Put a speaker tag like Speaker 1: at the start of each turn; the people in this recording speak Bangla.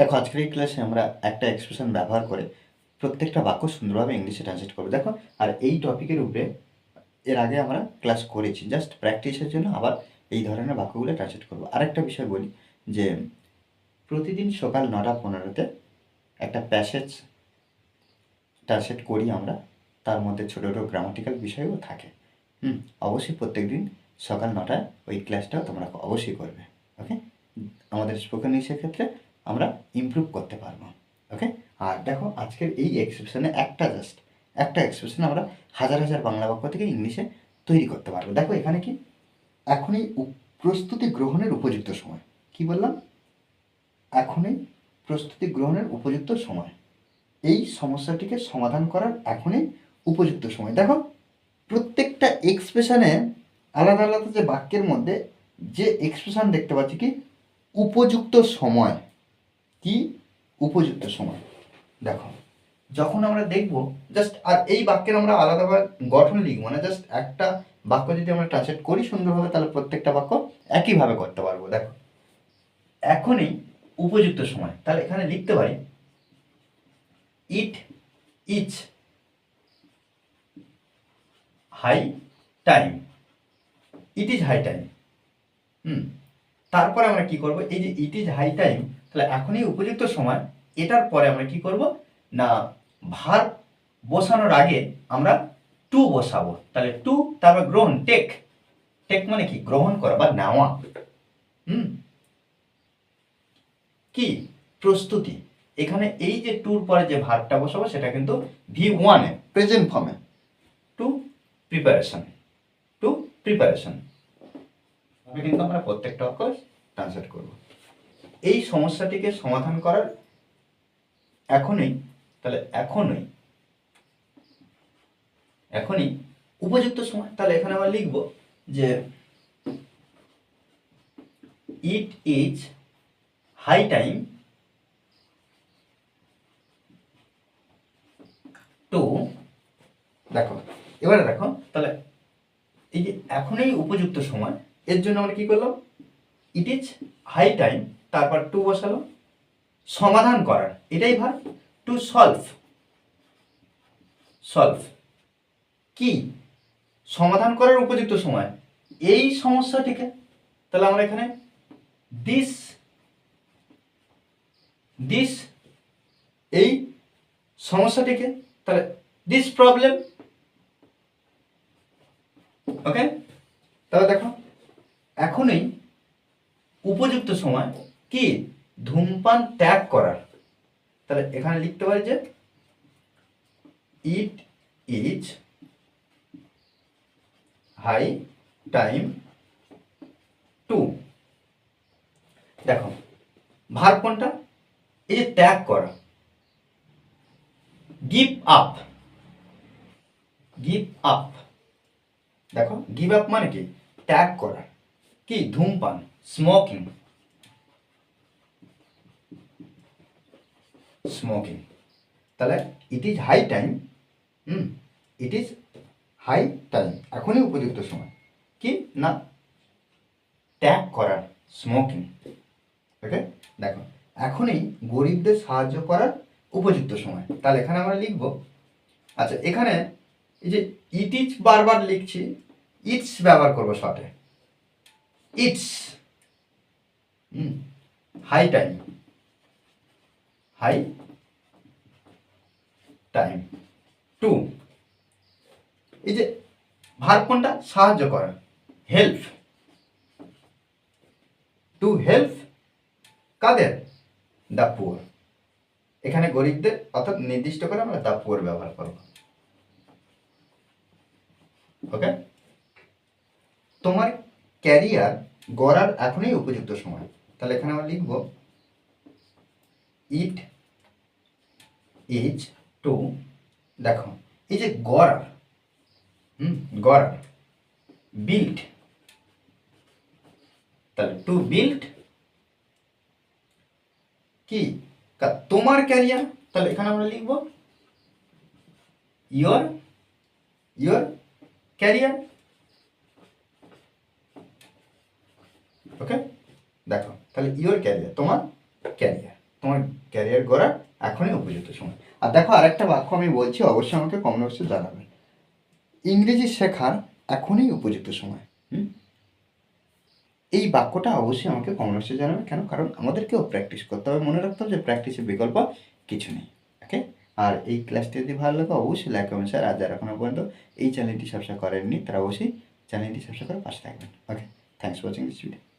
Speaker 1: দেখো, আজকের এই ক্লাসে আমরা একটা এক্সপ্রেশন ব্যবহার করে প্রত্যেকটা বাক্য সুন্দরভাবে ইংলিশে ট্রান্সলেট করব। দেখো, আর এই টপিকের উপরে এর আগে আমরা ক্লাস করেছি। জাস্ট প্র্যাকটিসের জন্য আবার এই ধরনের বাক্যগুলো ট্রান্সলেট করব। আরেকটা বিষয় বলি, যে প্রতিদিন সকাল নটা পনেরোতে একটা প্যাসেজ ট্রান্সলেট করি আমরা, তার মধ্যে ছোটো ছোটো গ্রামাটিক্যাল বিষয়ও থাকে। হুম, অবশ্যই প্রত্যেক দিন সকাল নটায় ওই ক্লাসটাও তোমরা অবশ্যই করবে। ওকে আমাদের স্পোকেন ইংলিশের ক্ষেত্রে আমরা ইমপ্রুভ করতে পারব ওকে আর দেখো আজকের এই এক্সপ্রেশনে একটা জাস্ট একটা এক্সপ্রেশন আমরা হাজার হাজার বাংলা বাক্য থেকে ইংলিশে তৈরি করতে পারব। দেখো এখানে কি? এখনই প্রস্তুতি গ্রহণের উপযুক্ত সময়। কি বললাম? এখনই প্রস্তুতি গ্রহণের উপযুক্ত সময়। এই সমস্যাটিকে সমাধান করার এখনই উপযুক্ত সময়। দেখো, প্রত্যেকটা এক্সপ্রেশনে আলাদা আলাদা যে বাক্যের মধ্যে যে এক্সপ্রেশন দেখতে পাচ্ছি কি? উপযুক্ত সময়। কি উপযুক্ত সময়? দেখো, যখন আমরা দেখব জাস্ট আর এই বাক্যের আমরা আলাদাভাবে গঠন লিখব না জাস্ট একটা বাক্য যদি আমরা ট্রান্সলেট করি সুন্দরভাবে, তাহলে প্রত্যেকটা বাক্য একইভাবে করতে পারব। দেখো, এখনই উপযুক্ত সময়। তাহলে এখানে লিখতে পারি it is high time it is high time hmm তারপরে আমরা কি করব? এই যে ইট ইজ হাই টাইম তাহলে এখনই উপযুক্ত সময়, এটার পরে আমরা কি করব? না, ভার বসানোর আগে আমরা টু বসাবো। তাহলে টু তারপর গ্রহণ টেক টেক মানে কি? গ্রহণ করা বা নেওয়া। হুম? কি? প্রস্তুতি। এখানে এই যে টুর পরে যে ভারটা বসাবো, সেটা কিন্তু ভি ওয়ানে প্রেজেন্ট ফর্মে টু প্রিপারেশন টু প্রিপারেশন আমি কিন্তু আমরা প্রত্যেকটা অক্ষর ট্রান্সলেট করব। এই সমস্যাটিকে সমাধান করার এখনই, তাহলে এখনই এখনই উপযুক্ত সময়, তাহলে এখানে আমরা লিখব যে it is high time to দেখো, এবারে দেখো, তাহলে এই যে এখনই উপযুক্ত সময় এর জন্য আমরা কি করলাম? ইট ইজ হাই টাইম তারপর টু বসালো সমাধান করার, এটাই ভার। টু সলভ সলভ কি? সমাধান করার উপযুক্ত সময়। এই সমস্যাটিকে, তাহলে আমরা এখানে দিস দিস এই সমস্যাটিকে, তাহলে দিস প্রবলেম ওকে তাহলে দেখো এখনই উপযুক্ত সময় কি ধূমপান ত্যাগ করার। তাহলে এখানে লিখতে পারি যে it is high time to. দেখো, ভার কোনটা? এই যে ত্যাগ করা। Give up. Give up. দেখো, গিভ আপ মানে কি? ত্যাগ করা। কি? ধূমপান স্মোকিং স্মোকিং তাহলে it is high time hmm it is high time এখনই উপযুক্ত সময়। কি? না। ত্যাগ করার স্মোকিং ওকে দেখো, এখনই গরিবদের সাহায্য করার উপযুক্ত সময়। তাহলে এখানে আমরা লিখব আচ্ছা এখানে এই যে ইট ইজ বারবার লিখছি ইটস ব্যবহার করব শর্টে it's high time high time to এই যে ভার কোনটা? সাহায্য করা। হেল্প টু হেল্প কাদের? দ্য পুয়ার এখানে গরিবদের, অর্থাৎ নির্দিষ্ট করে আমরা দ্য পুয়ার ব্যবহার করব। ওকে তোমার ক্যারিয়ার গড়ার এখনই উপযুক্ত সময়। তাহলে এখানে আমরা লিখব ইট ইজ টু দেখো, এই যে গড়ার, হুম, গড়ার বিল্ড তাহলে টু বিল্ড কি? কা- তোমার ক্যারিয়ার, তাহলে এখানে আমরা লিখব ইয়োর ইয়োর ক্যারিয়ার ওকে দেখো, তাহলে ইয়োর ক্যারিয়ার তোমার ক্যারিয়ার তোমার ক্যারিয়ার গড়ার এখনই উপযুক্ত সময়। আর দেখো, আরেকটা বাক্য আমি বলছি, অবশ্যই আমাকে কমেন্ট বক্সে জানাবে। ইংরেজি শেখার এখনই উপযুক্ত সময়, হুম? এই বাক্যটা অবশ্যই আমাকে কমেন্ট বক্সে জানাবে, কেন? কারণ আমাদেরকেও প্র্যাকটিস করতে হবে। মনে রাখতে হবে যে প্র্যাকটিসের বিকল্প কিছু নেই ওকে আর এই ক্লাসটি যদি ভালো লাগে, অবশ্যই লাইক কমেন্ট শেয়ার আর যারা এখনও পর্যন্ত এই চ্যানেলটি সাবস্ক্রাইব করেননি, তারা অবশ্যই চ্যানেলটি সাবস্ক্রাইব করে পাশে থাকবেন okay thanks watching this video